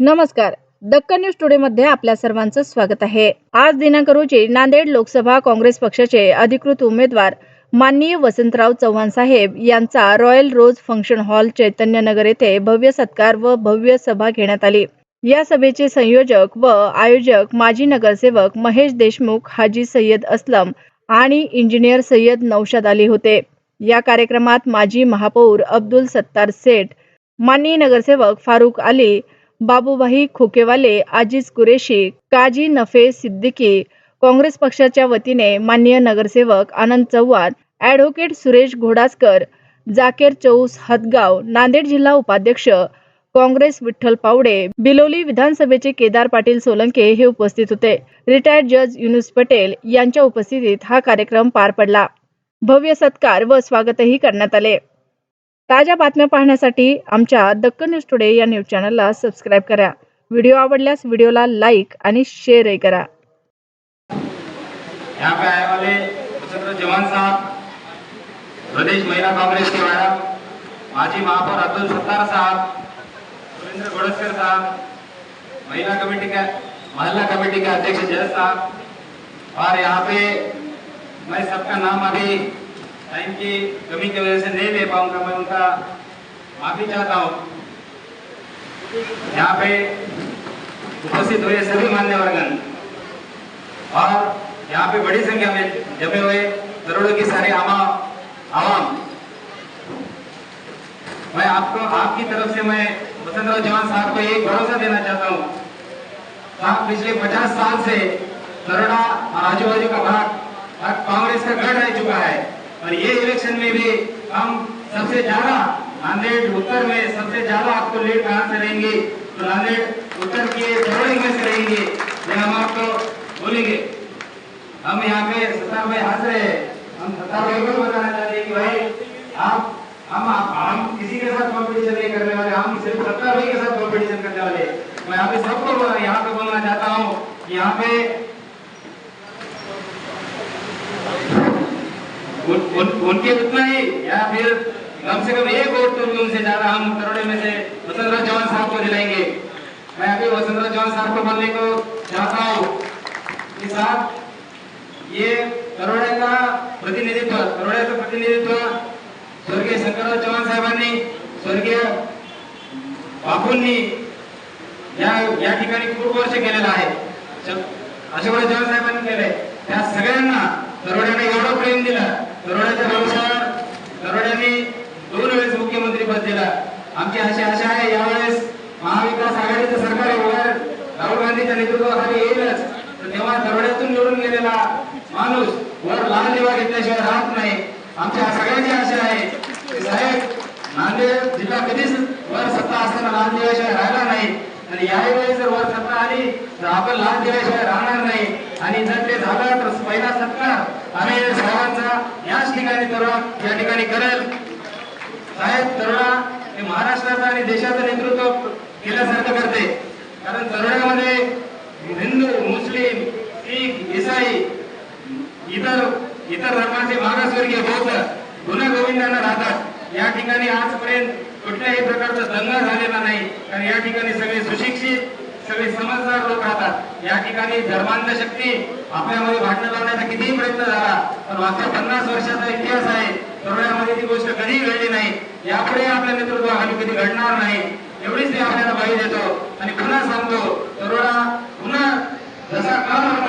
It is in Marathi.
नमस्कार. दक्कन न्यूज टुडे मध्ये आपल्या सर्वांचं स्वागत आहे. आज दिनांक रोजी नांदेड लोकसभा काँग्रेस पक्षाचे अधिकृत उमेदवार माननीय वसंतराव चव्हाण साहेब यांचा Royal Rose function hall Chaitanyanagar येथे भव्य सत्कार व भव्य सभा घेण्यात आली. या सभेचे संयोजक व आयोजक माजी नगरसेवक महेश देशमुख हाजी सय्यद असलम आणि इंजिनियर सय्यद नौशाद अली होते. या कार्यक्रमात माजी महापौर अब्दुल सत्तार सेठ माननीय नगरसेवक फारुक अली बाबूभाई खोकेवाले आजीज कुरेशी काजी नफे सिद्दीकी काँग्रेस पक्षाच्या वतीने माननीय नगरसेवक आनंद चव्हाण ॲडव्होकेट सुरेश घोडासकर जाकेर चौस हदगाव नांदेड जिल्हा उपाध्यक्ष काँग्रेस विठ्ठल पावडे बिलोली विधानसभेचे केदार पाटील सोलंके हे उपस्थित होते. रिटायर्ड जज युनुस पटेल यांच्या उपस्थितीत हा कार्यक्रम पार पडला. भव्य सत्कार व स्वागतही करण्यात आले. ताज्या बातम्या पाहण्यासाठी आमच्या दक्कन न्यूज टुडे या न्यूज चॅनलला सबस्क्राईब करा. व्हिडिओ आवडल्यास व्हिडिओला लाईक आणि शेअरही करा. यहाँ पे आए वाले वसंत जवान साहब प्रदेश महिला कांग्रेस के मैडम माजी महापौर अब्दुल सत्तार साहब सुरेंद्र गोडसकर साहब महिला कमेटी का महिला कमेटी के अध्यक्ष जय साहब और यहाँ पे मैं सबका नाम अभी टाइम की कमी की वजह से नहीं ले पाऊँगा, मैं उनका माफ़ी चाहता हूँ। यहाँ पे उपस्थित हुए सभी मान्यवरगण और यहाँ पे बड़ी संख्या में जमे हुए करोड़ों की सारे आमा, आवाम। मैं आपको, आपकी तरफ़ से मैं वसंतराव जवान साहब को एक भरोसा देना चाहता हूँ। साहब पिछले पचास साल से करोड़ा और आजू बाजू का भाग अब कांग्रेस का गढ़ रह चुका है और ये इलेक्शन में भी हम सबसे ज़्यादा नांदेड़ उत्तर में सबसे ज़्यादा आपको लीड कहाँ से रहेंगे? तो नांदेड़ उत्तर के दरोड़े में से रहेंगे। ये हम आपको बोलेंगे हम यहाँ पे सत्तार भाई हंस रहे हैं। हम सत्तार भाई को बताना चाहते हैं कि भाई आप हम आप, हम किसी के साथ कंपटीशन नहीं करने वाले हम सिर्फ़ सत्तार भाई के साथ कंपटीशन करने वाले। मैं यहाँ पे सबको यहाँ पे बोलना चाहता हूँ यहाँ पे उन, उन, उनके उतना ही या फिर कम से कम एक वोट तो भी उनसे ज्यादा हम करोड़े में से वसंतराव चौहान साहब को दिलाएंगे मैं अभी वसंतराव चौहान साहब को बोलने को चाहता हूँ साहब ये करोड़े का प्रतिनिधित्व करोड्याचं प्रतिनिधित्व स्वर्गीय शंकरराव चव्हाण साहेबांनी स्वर्गीय बापूंनी या या ठिकाणी खूप वर्ष केलेलं आहे. श- अशोकराव चव्हाण साहेबांनी केलंय. त्या सगळ्यांना करोड्याने एवढं प्रेम दिलं. करोड्याच्या भविष्यावर करोड्यांनी दोन वेळेस मुख्यमंत्री पद दिला. आमची अशी आशा आहे यावेळेस महाविकास आघाडीचं सरकार वर राहुल गांधीच्या नेतृत्वाखाली येईलच. तेव्हा दरोड्यातून निवडून गेलेला माणूस वर लाल दिवा घेतल्याशिवाय राहत नाही. आमच्या सगळ्यांची आशा आहे की साहेब नांदेड जिल्हा कधीच वर सत्ता असताना लाल दिव्याशिवाय राहिला नाही. आणि यावेळी जर वर सत्ता आली तर आपण लाल दिव्याशिवाय राहणार नाही. आणि जर ते झालं तर पहिला सत्कार आम्ही साहेबांचा याच ठिकाणी तरुण या ठिकाणी करेल साहेब तरुणा हे महाराष्ट्राचं आणि देशाचं नेतृत्व केल्यासारखं करते. कारण तरुणामध्ये हिंदू मुस्लिम शीख इसाई इतर इतर धर्माचे मागासवर्गीय बौद्ध गुणगोविंदांना राहतात. या ठिकाणी आजपर्यंत कुठल्याही प्रकारचा दंगा झालेला नाही. कारण या ठिकाणी सगळे सुशिक्षित सगळे समजदार लोक राहतात. या ठिकाणी धर्मांध शक्ती आपल्यामध्ये भांडण लावण्याचा कितीही प्रयत्न झाला पण मागच्या पन्नास वर्षाचा इतिहास आहे. तरुणामध्ये ती गोष्ट कधीही घडली नाही. यापुढे आपल्या नेतृत्वाखाली कधी घडणार नाही. एवढीच मी आपल्याला बाई देतो. आणि पुन्हा सांगतो तरुणा पुन्हा जसा काळ